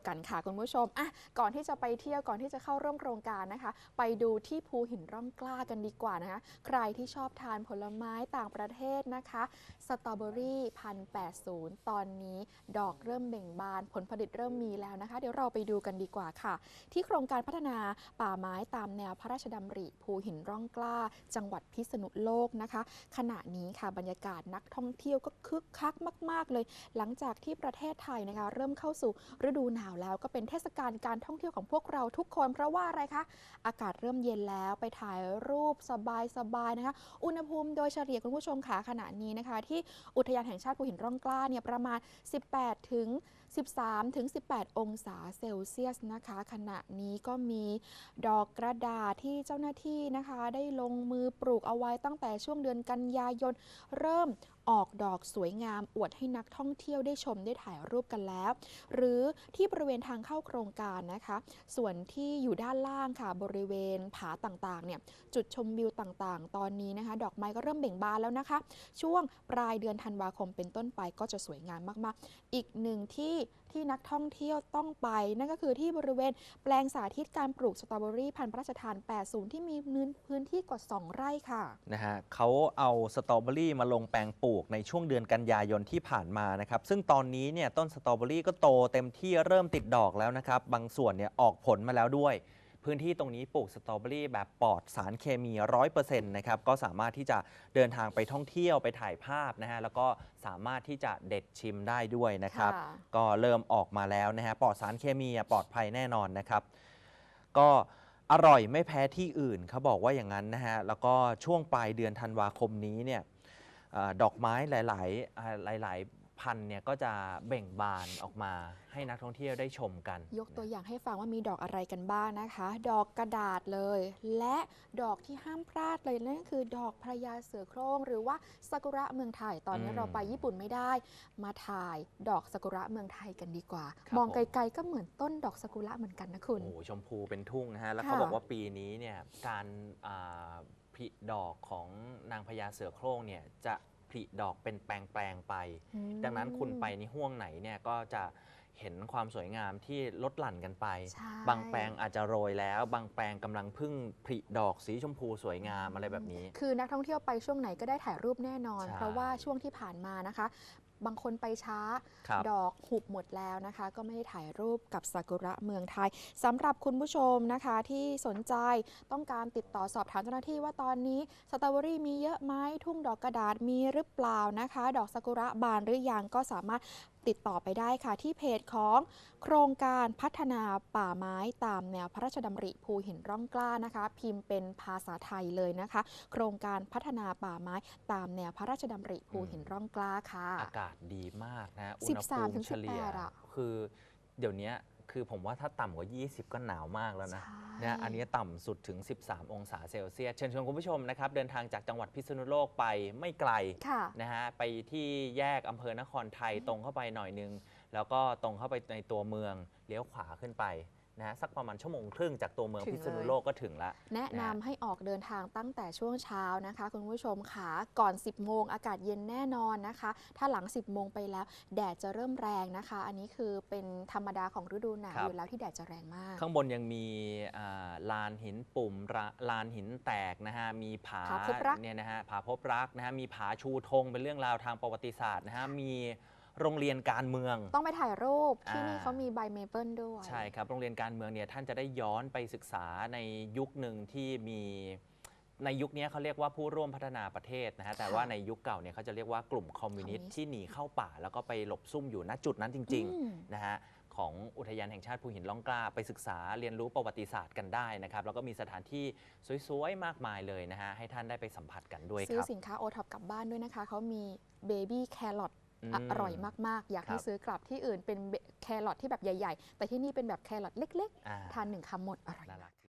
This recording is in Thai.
ยวกันค่ะคุณผู้ชมอะก่อนที่จะไปเที่ยวก่อนที่จะเข้าร่วมโครงการนะคะ ไปดูที่ภูหินร่องกล้ากันดีกว่านะคะ ใครที่ชอบทานผลไม้ต่างประเทศนะคะสตรอเบอรี่พันแปดศูนย์ตอนนี้ดอกเริ่มเบ่งบาน ผลผลิตเริ่มมีแล้วนะคะ เดี๋ยวเราไปดูกันดีกว่าค่ะ ที่โครงการพัฒนาป่าไม้ตามแนวพระราชดำริ ภูหินร่องกล้า จังหวัดพิษณุโลกนะคะ ขณะนี้ค่ะบรรยากาศนักท่องเที่ยวก็คึกคักมาก ๆ เลย หลังจากที่ประเทศไทยนะคะ เริ่มเข้าสู่ฤดูหนาวแล้วก็เป็นเทศกาลการท่องเที่ยวของพวกเราทุกคน เพราะว่าอะไรคะ อากาศเริ่มเย็นแล้วไปถ่ายรูปสบายๆนะคะ อุณหภูมิโดยเฉลี่ยคุณผู้ชมค่ะขณะนี้นะคะ ที่อุทยานแห่งชาติภูหินร่องกล้าเนี่ยประมาณ 18 ถึง 13 ถึง 18 องศาเซลเซียสนะคะ ขณะนี้ก็มีดอกกระดาษที่เจ้าหน้าที่นะคะ ได้ลงมือปลูกเอาไว้ตั้งแต่ช่วงเดือนกันยายนเริ่ม ออกดอกสวยงาม อวดให้นักท่องเที่ยวได้ชมได้ถ่ายรูปกันแล้ว หรือที่บริเวณทางเข้าโครงการนะคะ ส่วนที่อยู่ด้านล่างค่ะบริเวณผาต่างๆเนี่ยจุดชมวิวต่างๆ ตอนนี้นะคะ ดอกไม้ก็เริ่มเบ่งบานแล้วนะคะ ช่วงปลายเดือนธันวาคมเป็นต้นไปก็จะสวยงามมากๆ อีกหนึ่งที่ที่นักท่องเที่ยวต้องไป นั่นก็คือที่บริเวณแปลงสาธิตการปลูกสตรอเบอรี่พันธุ์พระราชทาน 80 ที่มีพื้นที่กว่า 2 ไร่ค่ะนะฮะเขาเอาสตรอเบอรี่มาลงแปลงปลูกในช่วงเดือนกันยายนที่ผ่านมานะครับซึ่งตอนนี้เนี่ยต้นสตรอเบอรี่ก็โตเต็มที่เริ่มติดดอกแล้วนะครับบางส่วนเนี่ยออกผลมาแล้วด้วย พื้นที่ตรงนี้ปลูกสตรอเบอรี่แบบปลอดสารเคมี 100%นะครับก็สามารถที่จะเดินทางไปท่องเที่ยวไปถ่ายภาพนะฮะแล้วก็สามารถที่จะเด็ดชิมได้ด้วยนะครับ ค่ะ ก็เริ่มออกมาแล้วนะฮะปลอดสารเคมีอะปลอดภัยแน่นอนนะครับ ก็อร่อยไม่แพ้ที่อื่นเขาบอกว่าอย่างนั้นนะฮะแล้วก็ช่วงปลายเดือนธันวาคมนี้เนี่ยเออดอกไม้หลายๆอ่าหลายๆ พันธุ์เนี่ยก็จะเบ่งบานออกมาให้นักท่องเที่ยวได้ชมกัน ยกตัวอย่างให้ฟังว่ามีดอกอะไรกันบ้างนะคะ ดอกกระดาษเลย และดอกที่ห้ามพลาดเลยนั่นก็คือดอกพระยาเสือโคร่งหรือว่าซากุระเมืองไทยตอนนี้อืมเราไปญี่ปุ่นไม่ได้ มาถ่ายดอกซากุระเมืองไทยกันดีกว่า ครับมองผม ไกลๆก็เหมือนต้นดอกซากุระเหมือนกันนะคุณโอ้โหชมพูเป็นทุ่งนะฮะ แล้วค่ะเขาบอกว่าปีนี้เนี่ยการอ่าผลิดอกของนางพญาเสือโคร่งเนี่ยจะ ผลิดอกเป็นแปลงๆไปอืมดังนั้นคุณไปในห่วงไหนเนี่ยก็จะเห็นความสวยงามที่ลดหลั่นกันไปใช่บางแปลงอาจจะโรยแล้ว บางแปลงกำลังพึ่งผลิดอกสีชมพูสวยงามอะไรแบบนี้ คือนักท่องเที่ยวไปช่วงไหนก็ได้ถ่ายรูปแน่นอนใช่เพราะว่าช่วงที่ผ่านมานะคะ บางคนไปช้า ครับดอกหุบหมดแล้วนะคะ ก็ไม่ได้ถ่ายรูปกับซากุระเมืองไทยสำหรับคุณผู้ชมนะคะที่สนใจต้องการติดต่อสอบถามเจ้าหน้าที่ว่าตอนนี้สตรอเบอรี่มีเยอะไหมทุ่งดอกกระดาษมีหรือเปล่านะคะ ดอกซากุระบานหรือยังก็สามารถ ติดต่อไปได้ค่ะที่เพจของโครงการพัฒนาป่าไม้ตามแนวพระราชดำริภูหินร่องกล้านะคะ พิมพ์เป็นภาษาไทยเลยนะคะ โครงการพัฒนาป่าไม้ตามแนวพระราชดำริภูหินร่องกล้าค่ะ อากาศดีมากนะอุสิณบหสามภูถึมิงเฉลี่ยสิบแปดอะคือเดี๋ยวนี้คือผมว่าถ้าต่ำกว่า 20 ก็หนาวมากแล้วนะใช่ นะอันนี้ต่ำสุดถึง 13 องศาเซลเซียส เชิญชวนคุณผู้ชมนะครับเดินทางจากจังหวัดพิษณุโลกไปไม่ไกลค่ะนะฮะไปที่แยกอำเภอนครไทยตรงเข้าไปหน่อยนึง แล้วก็ตรงเข้าไปในตัวเมืองเลี้ยวขวาขึ้นไป นะฮะสักประมาณชั่วโมงครึ่งจากตัวเมืองถึงพิษณุเลย โลกก็ถึงแล้วแนะนำนะให้ออกเดินทางตั้งแต่ช่วงเช้านะคะคุณผู้ชมค่ะก่อน 10 โมงอากาศเย็นแน่นอนนะคะ ถ้าหลัง 10 โมงไปแล้ว แดดจะเริ่มแรงนะคะ อันนี้คือเป็นธรรมดาของฤดูหนาวครับ อยู่แล้วที่แดดจะแรงมาก ข้างบนยังมีอ่าลานหินปุ่มระลานหินแตกนะฮะ มีผาผาพบรักเนี่ยนะฮะผาพบรักนะฮะ มีผาชูธงเป็นเรื่องราวทางประวัติศาสตร์นะฮะ มี โรงเรียนการเมือง ต้องไปถ่ายรูปที่อ่านี่นี่เขามีใบเมเปิลด้วยใช่ครับ โรงเรียนการเมืองเนี่ยท่านจะได้ย้อนไปศึกษาในยุคหนึ่งที่มีในยุคนี้เขาเรียกว่าผู้ร่วมพัฒนาประเทศนะฮะแต่ว่าในยุคเก่าเนี่ยเขาจะเรียกว่ากลุ่มคอมมิวนิสต์ที่หนีเข้าป่า แล้วก็ไปหลบซุ่มอยู่ณจุดนั้นจริงอืมๆนะฮะของอุทยานแห่งชาติภูหินล่องกล้าไปศึกษาเรียนรู้ประวัติศาสตร์กันได้นะครับ แล้วก็มีสถานที่สวยๆ มากมายเลยนะฮะให้ท่านได้ไปสัมผัสกันด้วยคซื้อรับสินค้าโอท็อปกลับบ้านด้วยนะคะเขามีเบบี้แครอท อืมอร่อยมากๆ อยากให้ครับซื้อกลับที่อื่นเป็นแครอทที่แบบใหญ่ ๆ แต่ที่นี่เป็นแบบแครอทเล็กอ่าๆทานหนึ่งคำหมดอร่อยน่ารัก